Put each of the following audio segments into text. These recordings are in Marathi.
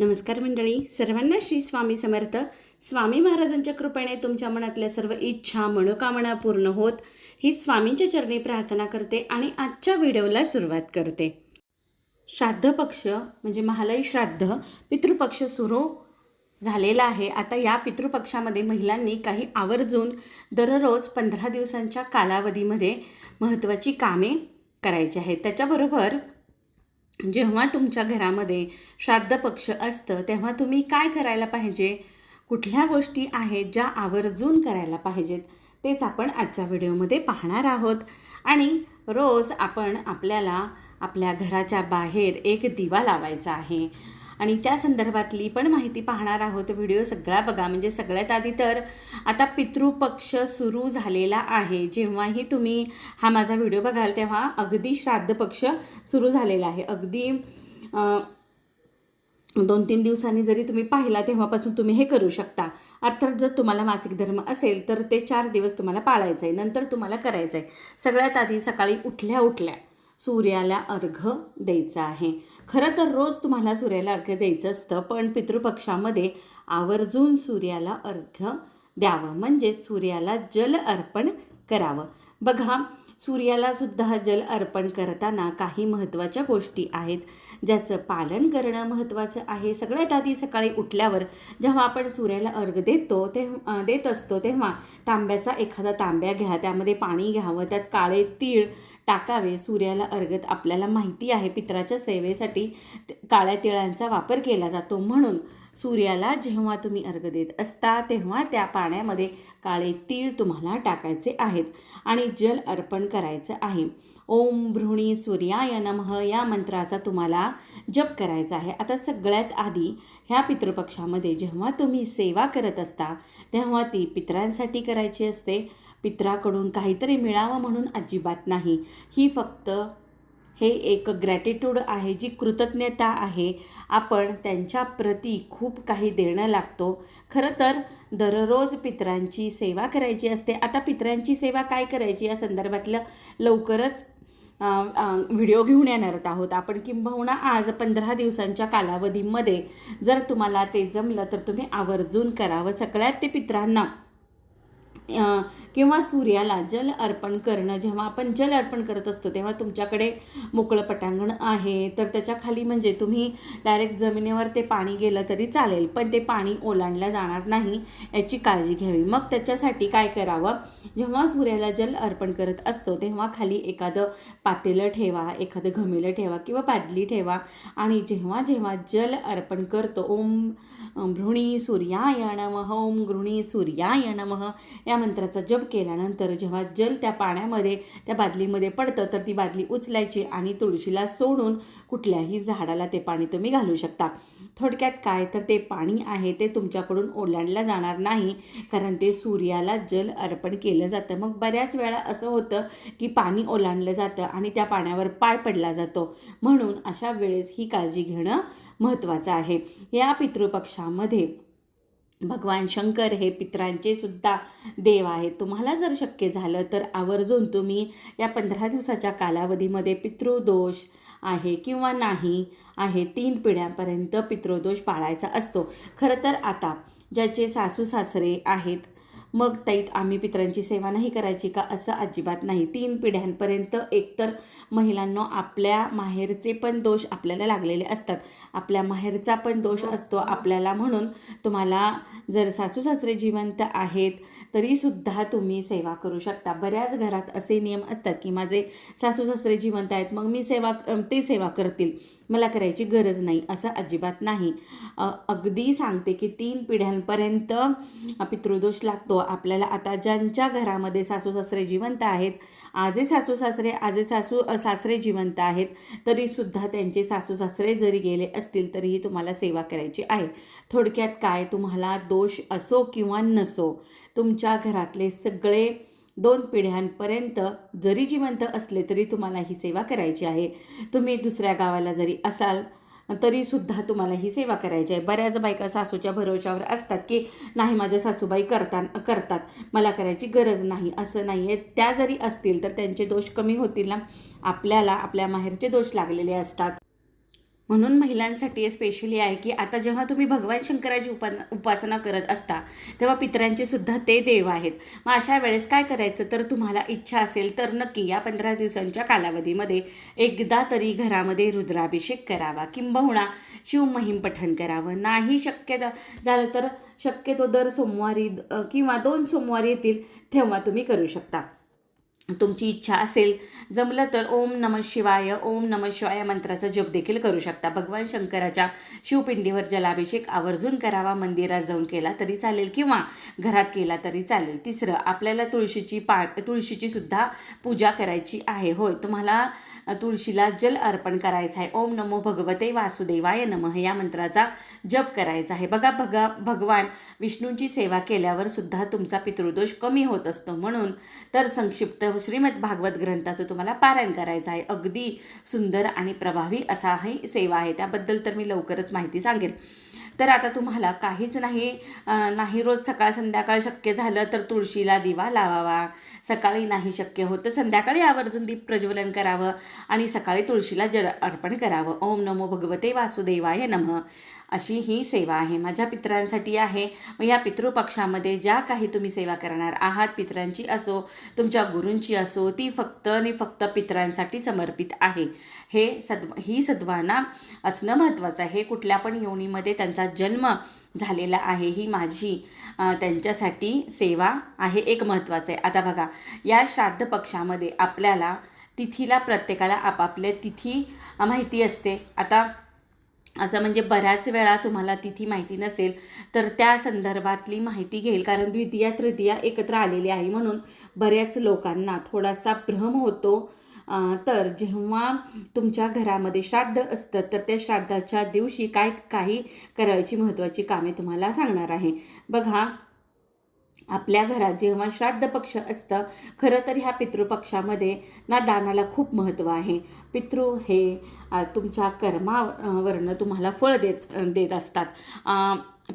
नमस्कार मंडळी सर्वांना श्री स्वामी समर्थ. स्वामी महाराजांच्या कृपेने तुमच्या मनातल्या सर्व इच्छा मनोकामना पूर्ण होत ही स्वामींच्या चरणी प्रार्थना करते आणि आजच्या व्हिडिओला सुरुवात करते. श्राद्ध पक्ष म्हणजे महालय श्राद्ध पितृपक्ष सुरू झालेला आहे. आता या पितृपक्षामध्ये महिलांनी काही आवर्जून दररोज पंधरा दिवसांच्या कालावधीमध्ये महत्त्वाची कामे करायची आहेत. त्याच्याबरोबर जेव्हा तुमच्या घरामध्ये श्राद्ध पक्ष असतं तेव्हा तुम्ही काय करायला पाहिजे? कुठल्या गोष्टी आहेत ज्या आवर्जून करायला पाहिजेत? तेच आपण आजच्या व्हिडिओमध्ये पाहणार आहोत. आणि रोज आपण आपल्याला आपल्या घराच्या बाहेर एक दिवा लावायचा आहे. आणि त्या संदर्भातली पण माहिती पाहणार आहोत. व्हिडिओ सगळा बघा. म्हणजे सगळ्यात आधी तर आता पितृपक्ष सुरू झालेला आहे. जेव्हाही तुम्ही हा माझा व्हिडिओ बघाल तेव्हा अगदी श्राद्ध पक्ष सुरू झालेला आहे. अगदी दोन तीन दिवसांनी जरी तुम्ही पाहिला तेव्हापासून तुम्ही हे करू शकता. अर्थात जर तुम्हाला मासिक धर्म असेल तर ते चार दिवस तुम्हाला पाळायचं आहे नंतर तुम्हाला करायचं आहे सगळ्यात आधी सकाळी उठल्या उठल्या सूर्याला अर्घ द्यायचं आहे. खरं तर रोज तुम्हाला सूर्याला अर्घ द्यायचं असतं पण पितृपक्षामध्ये आवर्जून सूर्याला अर्घ द्यावं. म्हणजे सूर्याला जल अर्पण करावं. बघा सूर्याला सुद्धा जल अर्पण करताना काही महत्त्वाच्या गोष्टी आहेत ज्याचं पालन करणं महत्त्वाचं आहे. सगळ्यात आधी सकाळी उठल्यावर जेव्हा आपण सूर्याला अर्घ देतो तेव्हा देत असतो तेव्हा तांब्याचा एखादा तांब्या घ्या त्यामध्ये पाणी घ्यावं त्यात काळे तीळ टाकावे. सूर्याला अर्घत आपल्याला माहिती आहे. पित्राच्या सेवेसाठी काळ्या तिळांचा वापर केला जातो. म्हणून सूर्याला जेव्हा तुम्ही अर्घ देत असता तेव्हा त्या पाण्यामध्ये काळे तीळ तुम्हाला टाकायचे आहेत आणि जल अर्पण करायचं आहे. ओम भ्रुणी सूर्याय नमः या मंत्राचा तुम्हाला जप करायचा आहे. आता सगळ्यात आधी ह्या पितृपक्षामध्ये जेव्हा तुम्ही सेवा करत असता तेव्हा ती पित्रांसाठी करायची असते. पित्राकडून काहीतरी मिळावं म्हणून अजिबात नाही. ही फक्त हे एक ग्रॅटिट्यूड आहे जी कृतज्ञता आहे. आपण त्यांच्या प्रती खूप काही देणं लागतो. खरं तर दररोज पित्रांची सेवा करायची असते. आता पित्रांची सेवा काय करायची या संदर्भातलं लवकरच व्हिडिओ घेऊन येणार आहोत आपण. किंबहुना आज पंधरा दिवसांच्या कालावधीमध्ये जर तुम्हाला ते जमलं तर तुम्ही आवर्जून करावं. सगळ्यात ते पित्रांना किंवा सूर्याला जल अर्पण करणं जेव्हा आपण जल अर्पण करत असतो तेव्हा तुमच्याकडे मोकळं पटांगण आहे. तर त्याच्याखाली म्हणजे तुम्ही डायरेक्ट जमिनीवर ते पाणी गेलं तरी चालेल पण ते पाणी ओलांडलं जाणार नाही याची काळजी घ्यावी. मग त्याच्यासाठी काय करावं? जेव्हा सूर्याला जल अर्पण करत असतो तेव्हा खाली एखादं पातेलं ठेवा एखादं घमेलं ठेवा किंवा बादली ठेवा. आणि जेव्हा जेव्हा जल अर्पण करतो ओम भृणी सूर्याय नमः ओम गृणी सूर्याय नमः या मंत्राचा जप केल्यानंतर जेव्हा जल त्या पाण्यामध्ये त्या बादलीमध्ये पडतं तर ती बादली उचलायची आणि तुळशीला सोडून कुठल्याही झाडाला ते पाणी तुम्ही घालू शकता. थोडक्यात काय तर ते पाणी आहे ते तुमच्याकडून ओलांडलं जाणार नाही कारण ते सूर्याला जल अर्पण केलं जातं. मग बऱ्याच वेळा असं होतं की पाणी ओलांडलं जातं आणि त्या पाण्यावर पाय पडला जातो. म्हणून अशा वेळेस ही काळजी घेणं महत्त्वाचं आहे. या पितृपक्षामध्ये भगवान शंकर हे पित्रांचे सुद्धा देव आहेत. तुम्हाला जर शक्य झालं तर आवर्जून तुम्ही या पंधरा दिवसाच्या कालावधीमध्ये पितृदोष आहे किंवा नाही आहे तीन पिढ्यांपर्यंत पितृदोष पाळायचा असतो. खरं तर आता ज्याचे सासू सासरे आहेत मग ताईत आम्ही पित्रांची सेवा नाही करायची का असं अजिबात नाही. तीन पिढ्यांपर्यंत एकतर महिलांना आपल्या माहेरचे पण दोष आपल्याला लागलेले असतात. आपल्या माहेरचा पण दोष असतो आपल्याला म्हणून तुम्हाला जर सासू सासरे जिवंत आहेत तरीसुद्धा तुम्ही सेवा करू शकता. बऱ्याच घरात असे नियम असतात की माझे सासू सासरे जिवंत आहेत मग मी सेवा ते सेवा करतील. मला करायची गरज नाही असं अजिबात नाही. अगदी सांगते की तीन पिढ्यांपर्यंत पितृदोष लागतो. आपल्याला आता ज्यांच्या घरामध्ये सासू सासरे जिवंत आहेत आजे सासू सासरे आजे सासू सासरे जिवंत आहेत तरीसुद्धा त्यांचे सासू सासरे जरी गेले असतील तरीही तुम्हाला सेवा करायची आहे. थोडक्यात काय तुम्हाला दोष असो किंवा नसो तुमच्या घरातले सगळे दोन पिढ्यांपर्यंत जरी जिवंत असले तरी तुम्हाला ही सेवा करायची आहे. तुम्ही दुसऱ्या गावाला जरी असाल तरीसुद्धा तुम्हाला ही सेवा करायची आहे. बऱ्याच बायका सासूच्या भरोशावर असतात की नाही माझ्या सासूबाई करता करतात. मला करायची गरज नाही. असं नाही आहे त्या जरी असतील तर त्यांचे दोष कमी होतील ना. आपल्याला आपल्या माहेरचे दोष लागलेले असतात. म्हणून महिलांसाठी स्पेशली आहे की आता जेव्हा तुम्ही भगवान शंकराची उपा उपासना करत असता तेव्हा पितरांचे सुद्धा ते देव आहेत. मग अशा वेळेस काय करायचं? तर तुम्हाला इच्छा असेल तर नक्की या पंधरा दिवसांच्या कालावधीमध्ये एकदा तरी घरामध्ये रुद्राभिषेक करावा. किंबहुना शिवमहिम पठण करावं. नाही शक्य झालं तर शक्यतो दर सोमवारी किंवा दोन सोमवारी येतील तेव्हा तुम्ही करू शकता. तुमची इच्छा असेल जमलं तर ओम नम शिवाय ओम नम शिवाय मंत्राचा जप देखील करू शकता. भगवान शंकराच्या शिवपिंडीवर जलाभिषेक आवर्जून करावा मंदिरात जाऊन केला तरी चालेल किंवा घरात केला तरी चालेल. तिसरं आपल्याला तुळशीची पाठ तुळशीची सुद्धा पूजा करायची आहे. होय तुम्हाला तुळशीला जल अर्पण करायचं आहे. ओम नमो भगवते वासुदेवाय नमः या मंत्राचा जप करायचा आहे. बघा भगा भगवान विष्णूंची सेवा केल्यावर सुद्धा तुमचा पितृदोष कमी होत असतो म्हणून तर संक्षिप्त श्रीमद भागवत ग्रंथाचं तुम्हाला पारायण करायचं आहे. अगदी सुंदर आणि प्रभावी असा ही सेवा आहे. त्याबद्दल तर मी लवकरच माहिती सांगेन. तर आता तुम्हाला काहीच नाही नाही रोज सकाळ संध्याकाळ शक्य झालं तर तुळशीला दिवा लावावा. सकाळी नाही शक्य होत तर संध्याकाळी आवर्जून दीप प्रज्वलन करावं आणि सकाळी तुळशीला जल अर्पण करावं. ओम नमो भगवते वासुदेवाय नमः. अशी ही सेवा आहे. माझ्या पित्रांसाठी आहे. मग या पितृपक्षामध्ये ज्या काही तुम्ही सेवा करणार आहात पितरांची असो तुमच्या गुरूंची असो ती फक्त आणि फक्त पितरांसाठी समर्पित आहे. हे सद्व ही सद्भावना असणं महत्त्वाचं आहे. हे कुठल्या पण योनीमध्ये त्यांचा जन्म झालेला आहे ही माझी त्यांच्यासाठी सेवा आहे एक महत्त्वाचं आहे. आता बघा या श्राद्ध पक्षामध्ये आपल्याला तिथीला प्रत्येकाला आपापल्या तिथी माहिती असते. आता असं म्हणजे बऱ्याच वेळा तुम्हाला तिथी माहिती नसेल तर त्या संदर्भातली माहिती घेईल. कारण द्वितीया तृतीया एकत्र आलेली आहे म्हणून बऱ्याच लोकांना थोडासा भ्रम होतो. तर जेव्हा तुमच्या घरामध्ये श्राद्ध असतं तर त्या श्राद्धाच्या दिवशी काय काही करायची महत्त्वाची कामे तुम्हाला सांगणार आहे. बघा आपल्या घरात जेव्हा श्राद्ध पक्ष असतं खरं तर ह्या पितृपक्षामध्ये ना दानाला खूप महत्त्व आहे. पितृ हे तुमच्या कर्मावरनं तुम्हाला फळ देत देत असतात.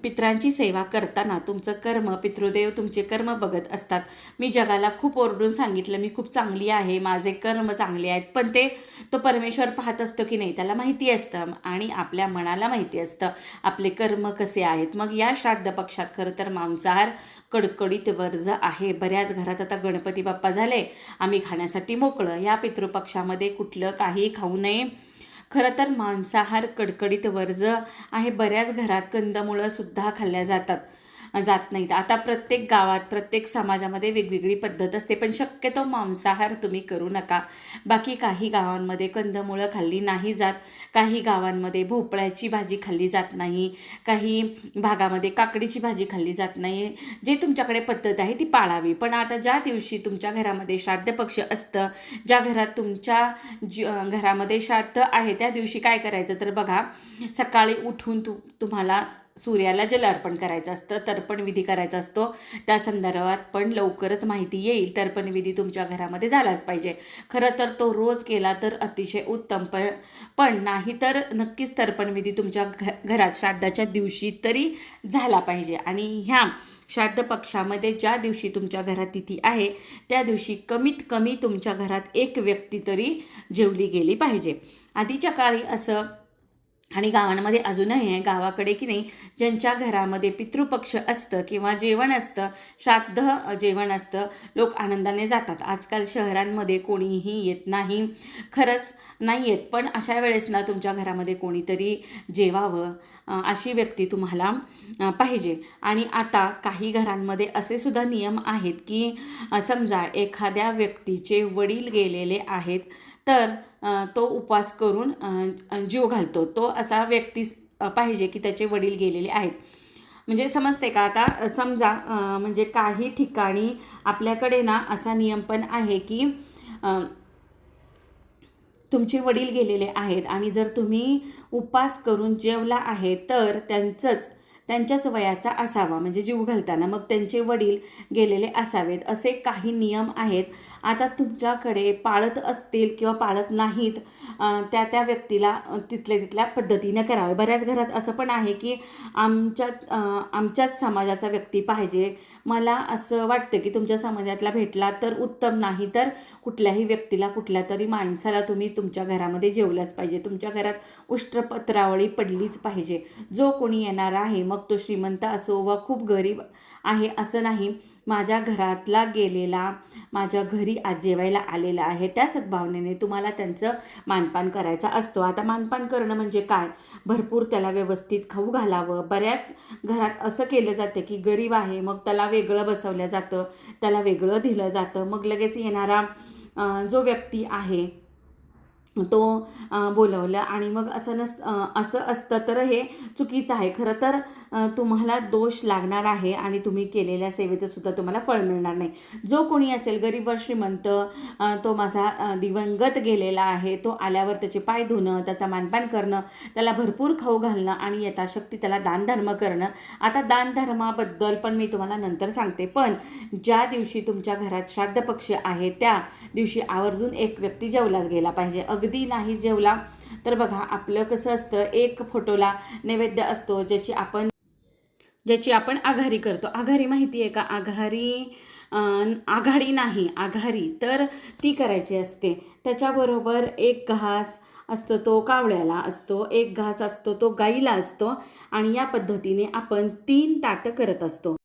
पित्रांची सेवा करताना तुमचं कर्म पितृदेव तुमचे कर्म बघत असतात. मी जगाला खूप ओरडून सांगितलं मी खूप चांगली आहे माझे कर्म चांगले आहेत पण ते तो परमेश्वर पाहत असतो की नाही त्याला माहिती असतं आणि आपल्या मनाला माहिती असतं आपले कर्म कसे आहेत. मग या श्राद्ध पक्षात खरं तर मांसाहार कडकडीत वर्ज आहे. बऱ्याच घरात आता गणपती बाप्पा झाले आम्ही खाण्यासाठी मोकळं या पितृपक्षामध्ये कुठलं काही खाऊ नये. खरं तर मांसाहार कडकडीत वर्ज आहे. बऱ्याच घरात कंदमुळं सुद्धा खाल्ल्या जातात. जात नाहीत. आता प्रत्येक गावात प्रत्येक समाजामध्ये वेगवेगळी पद्धत असते पण शक्यतो मांसाहार तुम्ही करू नका. बाकी काही गावांमध्ये कंदमुळं खाल्ली नाही जात काही गावांमध्ये भोपळ्याची भाजी खाल्ली जात नाही काही भागामध्ये काकडीची भाजी खाल्ली जात नाही. जे तुमच्याकडे पद्धत आहे ती पाळावी. पण आता ज्या दिवशी तुमच्या घरामध्ये श्राद्ध पक्ष असतं ज्या घरात तुमच्या जी घरामध्ये श्राद्ध आहे त्या दिवशी काय करायचं? तर बघा सकाळी उठून तु तुम्हाला सूर्याला जल अर्पण करायचं असतं तर्पण विधी करायचा असतो. त्या संदर्भात पण लवकरच माहिती येईल. तर्पण विधी तुमच्या घरामध्ये झालाच पाहिजे. खरं तर तो रोज केला तर अतिशय उत्तम पण पण नाही तर नक्कीच तर्पण विधी तुमच्या घ घरात श्राद्धाच्या दिवशी तरी झाला पाहिजे. आणि ह्या श्राद्ध पक्षामध्ये ज्या दिवशी तुमच्या घरात तिथी आहे त्या दिवशी कमीत कमी तुमच्या घरात एक व्यक्ती तरी जेवली गेली पाहिजे. आधीच्या काळी असं आणि गावांमध्ये अजूनही आहे गावाकडे की नाही ज्यांच्या घरामध्ये पितृपक्ष असतं किंवा जेवण असतं श्राद्ध जेवण असतं लोक आनंदाने जातात. आजकाल शहरांमध्ये कोणीही येत नाही. खरंच नाही येत पण अशा वेळेस ना तुमच्या घरामध्ये कोणीतरी जेवावं अशी व्यक्ती तुम्हाला पाहिजे. आणि आता काही घरांमध्ये असे सुद्धा नियम आहेत की समजा एखाद्या व्यक्तीचे वडील गेलेले आहेत तर तो उपवास करून जीव घालतो. तो असा व्यक्ती पाहिजे की त्याचे वडील गेलेले आहेत. म्हणजे समजते का? आता समजा म्हणजे काही ठिकाणी आपल्याकडे ना असा नियम पण आहे की तुमचे वडील गेलेले आहेत आणि जर तुम्ही उपवास करून जेवला आहे तर त्यांचंच त्यांच्याच वयाचा असावा. म्हणजे जीव घालताना मग त्यांचे वडील गेलेले असावेत. असे काही नियम आहेत. आता तुमच्याकडे पाळत असतील किंवा पाळत नाहीत त्या त्या व्यक्तीला तिथल्या तिथल्या पद्धतीने करावे. बऱ्याच घरात असं पण आहे की आमच्यात आमच्याच समाजाचा व्यक्ती पाहिजे. मला असं वाटतं की तुमच्या समाजातला भेटला तर उत्तम नाही तर कुठल्याही व्यक्तीला कुठल्या तरी माणसाला तुम्ही तुमच्या घरामध्ये जेवलंच पाहिजे. तुमच्या घरात उष्ट्रपत्रावळी पडलीच पाहिजे. जो कोणी येणार आहे मग तो श्रीमंत असो व खूप गरीब आहे असं नाही. माझ्या घरातला गेलेला माझ्या घरी आज जेवायला आलेला आहे त्या सद्भावनेने तुम्हाला त्यांचं मानपान करायचा असतो. आता मानपान करणं म्हणजे काय? भरपूर त्याला व्यवस्थित खाऊ घालावं. बऱ्याच घरात असं केलं जातं की गरीब आहे मग त्याला वेगळं बसवलं जातं त्याला वेगळं दिलं जातं. मग लगेच येणारा जो व्यक्ती आहे. तो बोलवलं. आणि मग असं नस असं असतं तर हे चुकीचं आहे. खरं तर तुम्हाला दोष लागणार आहे आणि तुम्ही केलेल्या सेवेचं सुद्धा तुम्हाला फळ मिळणार नाही. जो कोणी असेल गरीब व श्रीमंत तो माझा दिवंगत गेलेला आहे. तो आल्यावर त्याचे पाय धुणं त्याचा मानपान करणं त्याला भरपूर खाऊ घालणं आणि यथाशक्ती त्याला दानधर्म करणं. आता दानधर्माबद्दल पण मी तुम्हाला नंतर सांगते. पण ज्या दिवशी तुमच्या घरात श्राद्ध पक्ष आहे त्या दिवशी आवर्जून एक व्यक्ती जेवलाच गेला पाहिजे. अगदी नाही जेवला. तर बघा आपलं कसं असतं एक फोटोला नैवेद्य असतो ज्याची आपण ज्याची आपण आघारी करतो. आघारी माहिती आहे का? आघारी आघाडी नाही आघारी. तर ती करायची असते. त्याच्याबरोबर एक घास असतो तो कावळ्याला असतो. एक घास असतो तो गाईला असतो. आणि या पद्धतीने आपण तीन ताटं करत असतो.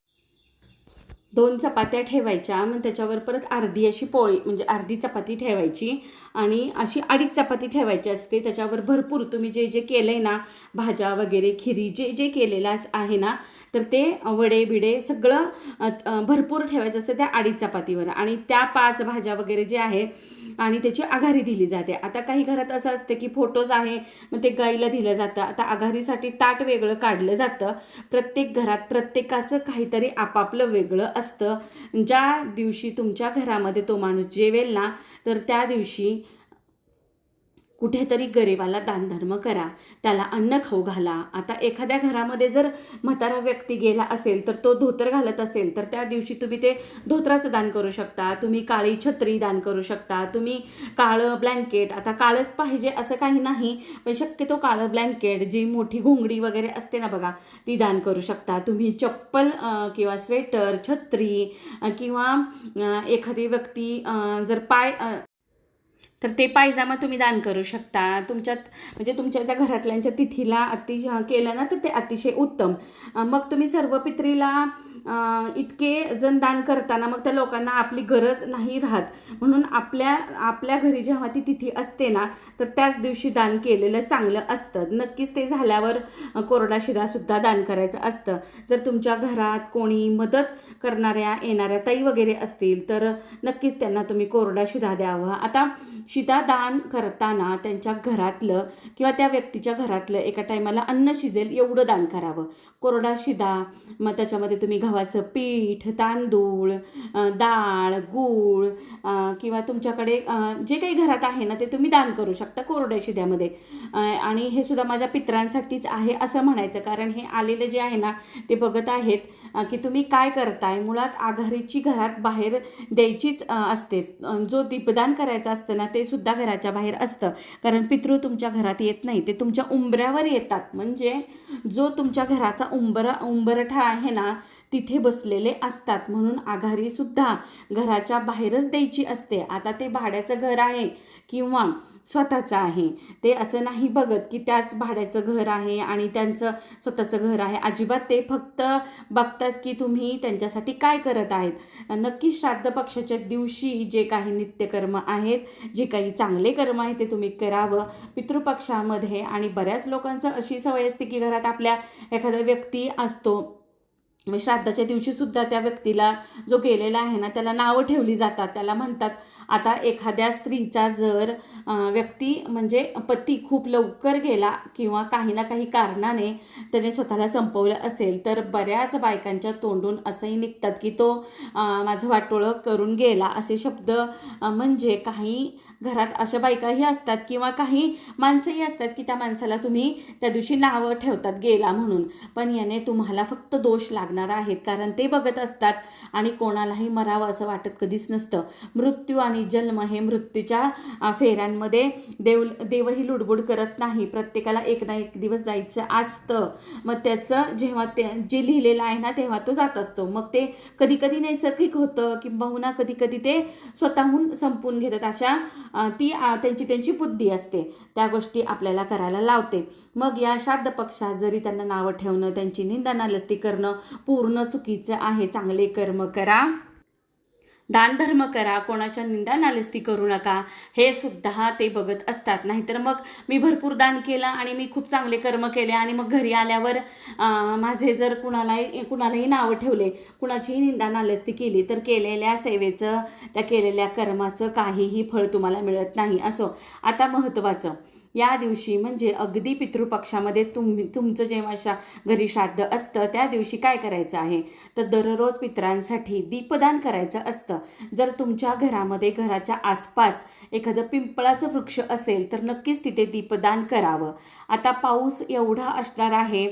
दोन चपात्या ठेवायच्या मग त्याच्यावर परत अर्धी अशी पोळी म्हणजे अर्धी चपाती ठेवायची आणि अशी अडीच चपाती ठेवायची असते. त्याच्यावर भरपूर तुम्ही जे जे केलं आहे ना भाज्या वगैरे खिरी जे जे केलेलं आहे ना तर ते वडे बिडे सगळं भरपूर ठेवायचं असतं त्या अडीच चपातीवर. आणि त्या पाच भाज्या वगैरे जे आहे आणि त्याची आघारी दिली जाते. आता काही घरात असं असतं की फोटोज आहे मग ते गाईला दिलं जातं. आता आघारीसाठी ताट वेगळं काढलं जातं. प्रत्येक घरात प्रत्येकाचं काहीतरी आपापलं वेगळं असतं. ज्या दिवशी तुमच्या घरामध्ये तो माणूस जेवेल ना तर त्या दिवशी कुठेतरी गरिबाला दानधर्म करा त्याला अन्न खाऊ घाला. आता एखाद्या घरामध्ये जर म्हातारा व्यक्ती गेला असेल तर तो धोतर घालत असेल तर त्या दिवशी तुम्ही ते धोतराचं दान करू शकता तुम्ही काळी छत्री दान करू शकता तुम्ही काळं ब्लँकेट. आता काळंच पाहिजे असं काही नाही पण शक्यतो काळं ब्लँकेट जी मोठी घोंगडी वगैरे असते ना बघा ती दान करू शकता. तुम्ही चप्पल किंवा स्वेटर छत्री किंवा एखादी व्यक्ती जर पाय तर ते पायजामा तुम्ही दान करू शकता. तुमच्यात म्हणजे तुमच्या त्या घरातल्यांच्या तिथीला अतिशय केलं ना तर ते अतिशय उत्तम. मग तुम्ही सर्व पित्रीला इतके जण दान करताना मग त्या लोकांना आपली गरज नाही राहत. म्हणून आपल्या आपल्या घरी जेव्हा ती तिथी असते ना तर त्याच दिवशी दान केलेलं चांगलं असतं. नक्कीच ते झाल्यावर कोरडा शिरासुद्धा दान करायचं असतं. जर तुमच्या घरात कोणी मदत करणाऱ्या येणाऱ्या ताई वगैरे असतील तर नक्कीच त्यांना तुम्ही कोरडा शिधा द्यावा. आता शिधा दान करताना त्यांच्या घरातलं किंवा त्या व्यक्तीच्या घरातलं एका टायमाला अन्न शिजेल एवढं दान करावं. कोरडा शिदा मग त्याच्यामध्ये तुम्ही गव्हाचं पीठ तांदूळ डाळ गूळ किंवा तुमच्याकडे जे काही घरात आहे ना ते तुम्ही दान करू शकता कोरड्या शिद्यामध्ये. आणि हे सुद्धा माझ्या पित्रांसाठीच आहे असं म्हणायचं कारण हे आलेले जे आहे ना ते बघत आहेत की तुम्ही काय करताय? मुळात आघारीची घरात बाहेर द्यायचीच असते. जो दीपदान करायचं असतं ना ते सुद्धा घराच्या बाहेर असतं. कारण पितृ तुमच्या घरात येत नाही ते तुमच्या उंबऱ्यावर येतात. म्हणजे जो तुमच्या घराचा उंबरा उंबरठा आहे ना तिथे बसलेले असतात. म्हणून आघारीसुद्धा घराच्या बाहेरच द्यायची असते. आता ते भाड्याचं घर आहे किंवा स्वतःचं आहे. ते असं नाही बघत की त्याच भाड्याचं घर आहे आणि त्यांचं स्वतःचं घर आहे. अजिबात ते फक्त बघतात की तुम्ही त्यांच्यासाठी काय करत आहेत. नक्की श्राद्ध पक्षाच्या दिवशी जे काही नित्यकर्म आहेत जे काही चांगले कर्म आहे ते तुम्ही करावं पितृपक्षामध्ये. आणि बऱ्याच लोकांचं अशी सवय असते की घरात आपल्या एखादा व्यक्ती असतो. श्राद्धाच्या दिवशीसुद्धा त्या व्यक्तीला जो गेलेला आहे ना त्याला नावं ठेवली जातात. त्याला म्हणतात आता एखाद्या स्त्रीचा जर व्यक्ती म्हणजे पती खूप लवकर गेला किंवा काही ना काही कारणाने त्याने स्वतःला संपवलं असेल तर बऱ्याच बायकांच्या तोंडून असंही निघतात की तो माझं वाटोळं करून गेला. असे शब्द म्हणजे काही घरात अशा बायकाही असतात किंवा काही माणसंही असतात की त्या माणसाला तुम्ही त्या दिवशी नावं ठेवतात गेला म्हणून. पण याने तुम्हाला फक्त दोष लागणार आहेत. कारण ते बघत असतात आणि कोणालाही मरावं असं वाटत कधीच नसतं. मृत्यू आणि जन्म हे मृत्यूच्या फेऱ्यांमध्ये देव देवही लुडबुड करत नाही. प्रत्येकाला एक ना एक दिवस जायचं असतं. मग त्याचं जेव्हा ते जे लिहिलेलं आहे ना तेव्हा तो जात असतो. मग ते कधी कधी नैसर्गिक होतं किंबहुना कधी कधी ते स्वतःहून संपून घेतात. अशा ती त्यांची त्यांची बुद्धी असते. त्या गोष्टी आपल्याला करायला लावते. मग या श्राद्ध पक्षात जरी त्यांना नावं ठेवणं त्यांची निंदा नालस्ती करणं पूर्ण चुकीचं आहे. चांगले कर्म करा. दानधर्म करा कोणाच्या निंदा नालस्ती करू नका हे सुद्धा ते बघत असतात. नाहीतर मग मी भरपूर दान केलं आणि मी खूप चांगले कर्म केले आणि मग घरी आल्यावर माझे जर कुणालाही कुणालाही नावं ठेवले कुणाचीही निंदा नालस्ती केली तर केलेल्या सेवेचं त्या केलेल्या कर्माचं काहीही फळ तुम्हाला मिळत नाही. असो. आता महत्त्वाचं. या दिवशी म्हणजे अगदी पितृपक्षामध्ये तुम्ही तुमचं जेव्हा शा घरी श्राद्ध असतं त्या दिवशी काय करायचं आहे? तर दररोज पितरांसाठी दीपदान करायचं असतं. जर तुमच्या घरामध्ये घराच्या आसपास एखादं पिंपळाचं वृक्ष असेल तर नक्कीच तिथे दीपदान करावं. आता पाऊस एवढा असणार आहे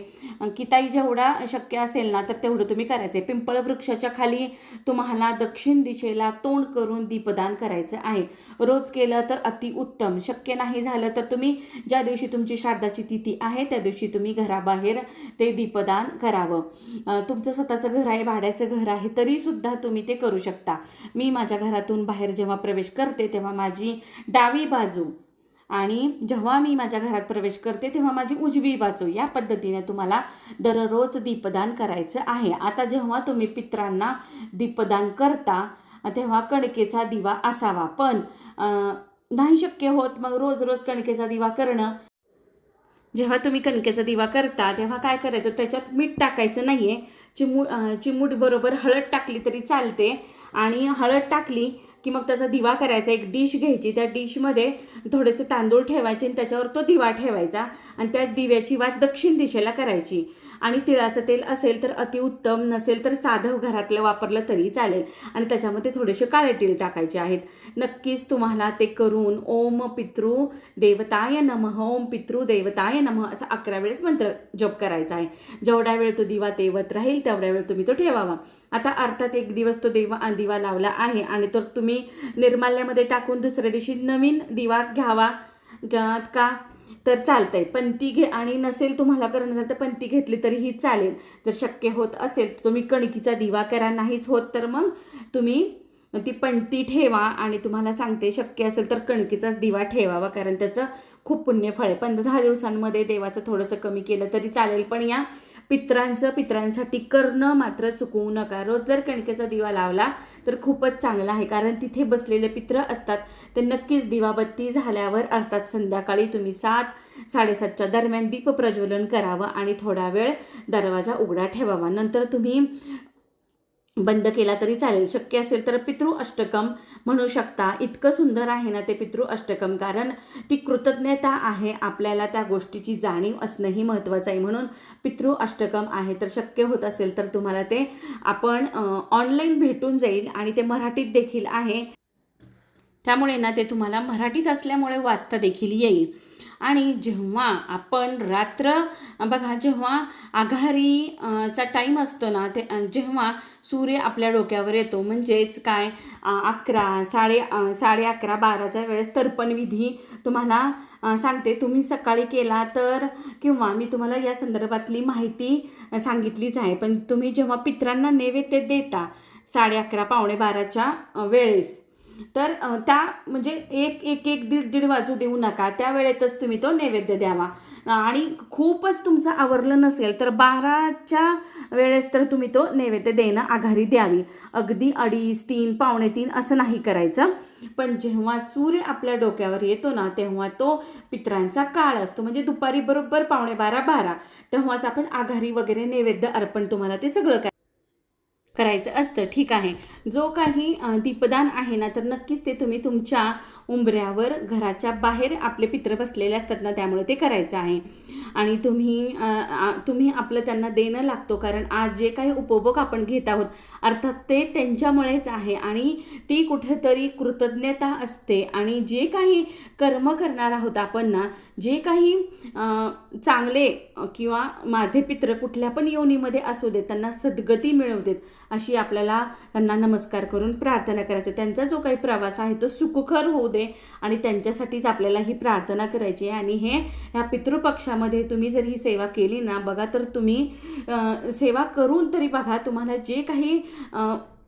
की ताई जेवढा शक्य असेल ना तर तेवढं तुम्ही करायचं आहे पिंपळ वृक्षाच्या खाली तुम्हाला दक्षिण दिशेला तोंड करून दीपदान करायचं आहे. रोज केलं तर अतिउत्तम. शक्य नाही झालं तर तुम्ही ज्या दिवशी तुमची श्राद्धाची तिथी आहे त्या दिवशी तुम्ही घराबाहेर ते दीपदान करावं. तुमचं स्वतःचं घर आहे भाड्याचं घर आहे तरीसुद्धा तुम्ही ते करू शकता. मी माझ्या घरातून बाहेर जेव्हा प्रवेश करते तेव्हा माझी डावी बाजू आणि जेव्हा मी माझ्या घरात प्रवेश करते तेव्हा माझी उजवी बाजू. या पद्धतीने तुम्हाला दररोज दीपदान करायचं आहे. आता जेव्हा तुम्ही पित्रांना दीपदान करता तेव्हा कणकेचा दिवा असावा. पण नाही शक्य होत मग रोज रोज कणकेचा दिवा करणं. जेव्हा तुम्ही कणकेचा दिवा करता तेव्हा काय करायचं? त्याच्यात मीठ टाकायचं नाही आहे चिमू चिमूट बरोबर हळद टाकली तरी चालते. आणि हळद टाकली की मग त्याचा दिवा करायचा. एक डिश घ्यायची. त्या डिशमध्ये थोडेसे तांदूळ ठेवायचे आणि त्याच्यावर तो दिवा ठेवायचा. आणि त्या दिव्याची वात दक्षिण दिशेला करायची. आणि तिळाचं तेल असेल तर अतिउत्तम नसेल तर साधं घरातलं वापरलं तरी चालेल. आणि त्याच्यामध्ये थोडेसे काळे तिळ टाकायचे आहेत. नक्कीच तुम्हाला ते करून ओम पितृ देवताय नमः ओम पितृ देवताय नमः असा अकरा वेळेस मंत्र जप करायचा आहे. जेवढा वेळ तो दिवा तेवत राहील तेवढ्या वेळ तुम्ही तो ठेवावा. आता अर्थात एक दिवस तो देवा दिवा लावला आहे आणि तर तुम्ही निर्माल्यामध्ये टाकून दुसऱ्या दिवशी नवीन दिवा घ्यावा. का? तर चालतंय. पंती घे आणि नसेल तुम्हाला करणं झालं तर पंती घेतली तरीही चालेल. जर शक्य होत असेल तर तुम्ही कणकीचा दिवा करा. नाहीच होत तर मग तुम्ही ती पणती ठेवा आणि तुम्हाला सांगते शक्य असेल तर कणकीचाच दिवा ठेवावा कारण त्याचं खूप पुण्यफळ आहे. पंधरा दिवसांमध्ये देवाचं थोडंसं कमी केलं तरी चालेल. पण या पित्रांचं पित्रांसाठी करणं मात्र चुकवू नका. रोज जर कणकेचा दिवा लावला तर खूपच चांगला आहे कारण तिथे बसलेले पित्र असतात. तर नक्कीच दिवाबत्ती झाल्यावर अर्थात संध्याकाळी तुम्ही सात साडेसातच्या दरम्यान दीप प्रज्वलन करावं आणि थोडा वेळ दरवाजा उघडा ठेवावा. नंतर तुम्ही बंद केला तरी चालेल. शक्य असेल तर पितृ अष्टकम म्हणू शकता. इतकं सुंदर आहे ना ते पितृ अष्टकम. कारण ती कृतज्ञता आहे. आपल्याला त्या गोष्टीची जाणीव असणंही महत्त्वाचं आहे. म्हणून पितृ अष्टकम आहे. तर शक्य होत असेल तर तुम्हाला ते आपण ऑनलाईन भेटून जाईल आणि ते मराठीत देखील आहे. त्यामुळे ना ते तुम्हाला मराठीत असल्यामुळे वाचता देखील येईल. आणि जेव्हा आपण रात्र बघा जेव्हा आघारी चा टाईम असतो ना ते जेव्हा सूर्य आपल्या डोक्यावर येतो म्हणजेच काय अकरा साडे साडे अकरा बाराच्या वेळेस तर्पणविधी तुम्हाला सांगते. तुम्ही सकाळी केला तर किंवा मी तुम्हाला या संदर्भातली माहिती सांगितलीच आहे. पण तुम्ही जेव्हा पित्रांना नैवेद्य देता साडे अकरा पावणे बाराच्या वेळेस तर त्या म्हणजे एक एक एक दीड दीड वाजू देऊ नका. त्या वेळेतच तुम्ही तो नैवेद्य द्यावा. आणि खूपच तुमचं आवरलं नसेल तर बाराच्या वेळेस तर तुम्ही तो नैवेद्य देणं आघारी द्यावी. अगदी अडीच तीन पावणे तीन असं नाही करायचं. पण जेव्हा सूर्य आपल्या डोक्यावर येतो ना तेव्हा तो पित्रांचा काळ असतो. म्हणजे दुपारी बरोबर पावणे बारा बारा. तेव्हाच आपण आघारी वगैरे नैवेद्य अर्पण तुम्हाला ते सगळं काय करायचं असतं. ठीक आहे. जो काही दीपदान आहे ना तर नक्कीच ते तुम्ही तुमच्या उंबऱ्यावर घराच्या बाहेर आपले पित्र बसलेले असतात ना त्यामुळे ते करायचं आहे. आणि तुम्ही तुम्ही आपलं त्यांना देणं लागतो कारण आज जे काही उपभोग आपण घेत आहोत अर्थात ते त्यांच्यामुळेच आहे. आणि ती कुठेतरी कृतज्ञता असते. आणि जे काही कर्म करणार आहोत आपण ना जे काही चांगले किंवा माझे पित्र कुठल्या पण योनीमध्ये असू देत त्यांना सद्गती मिळवू देत अशी आपल्याला त्यांना नमस्कार करून प्रार्थना करायचं. त्यांचा जो काही प्रवास आहे तो सुखकर होऊ दे आणि त्यांच्यासाठीच आपल्याला ही प्रार्थना करायची आहे. आणि हे ह्या पितृपक्षामध्ये तुम्ही जर ही सेवा केली ना बघा तर तुम्ही सेवा करून तरी बघा तुम्हाला जे काही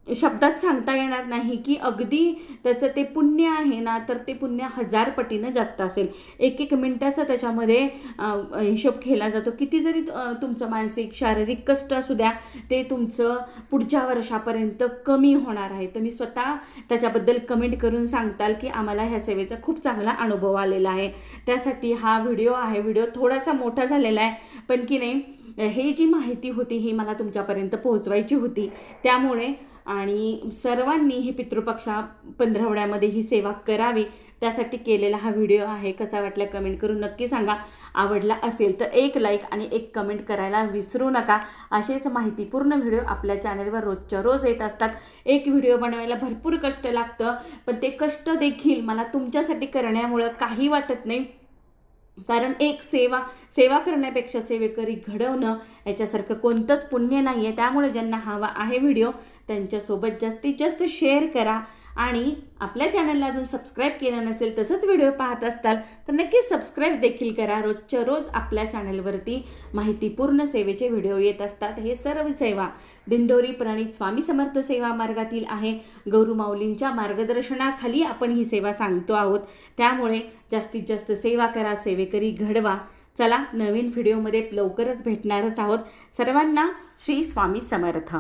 शब्दात सांगता येणार नाही की अगदी त्याचं ते पुण्य आहे ना तर ते पुण्य हजार पटीनं जास्त असेल. एक एक मिनटाचा त्याच्यामध्ये हिशोब केला जातो. किती जरी तुमचं मानसिक शारीरिक कष्ट असू द्या ते तुमचं पुढच्या वर्षापर्यंत कमी होणार आहे. तुम्ही स्वतः त्याच्याबद्दल कमेंट करून सांगताल की आम्हाला ह्या सेवेचा खूप चांगला अनुभव आलेला आहे. त्यासाठी हा व्हिडिओ आहे. व्हिडिओ थोडासा मोठा झालेला आहे. पण की नाही हे जी माहिती होती ही मला तुमच्यापर्यंत पोहोचवायची होती. त्यामुळे आणि सर्वांनी ही पितृपक्षा पंधरवड्यामध्ये ही सेवा करावी त्यासाठी केलेला हा व्हिडिओ आहे. कसा वाटला कमेंट करून नक्की सांगा. आवडला असेल तर एक लाईक आणि एक कमेंट करायला विसरू नका. असेच माहितीपूर्ण व्हिडिओ आपल्या चॅनलवर रोजच्या रोज येत असतात. एक व्हिडिओ बनवायला भरपूर कष्ट लागतं पण ते कष्ट देखील मला तुमच्यासाठी करण्यामुळं काही वाटत नाही. कारण एक सेवा सेवा करण्यापेक्षा सेवेकरी घडवणं याच्यासारखं कोणतंच पुण्य नाही आहे त्यामुळे ज्यांना हवा आहे व्हिडिओ त्यांच्यासोबत जास्तीत जास्त शेअर करा. आणि आपल्या चॅनलला अजून सबस्क्राईब केलं नसेल तसंच व्हिडिओ पाहत असताल तर नक्कीच सबस्क्राईब देखील करा. रोजच्या रोज आपल्या चॅनलवरती माहितीपूर्ण सेवेचे व्हिडिओ येत असतात. हे सर्व सेवा दिंडोरी प्रणित स्वामी समर्थ सेवा मार्गातील आहे. गौरू माऊलींच्या मार्गदर्शनाखाली आपण ही सेवा सांगतो आहोत. त्यामुळे जास्तीत जास्त सेवा करा सेवेकरी घडवा. चला नवीन व्हिडिओमध्ये लवकरच भेटणारच आहोत. सर्वांना श्री स्वामी समर्थ.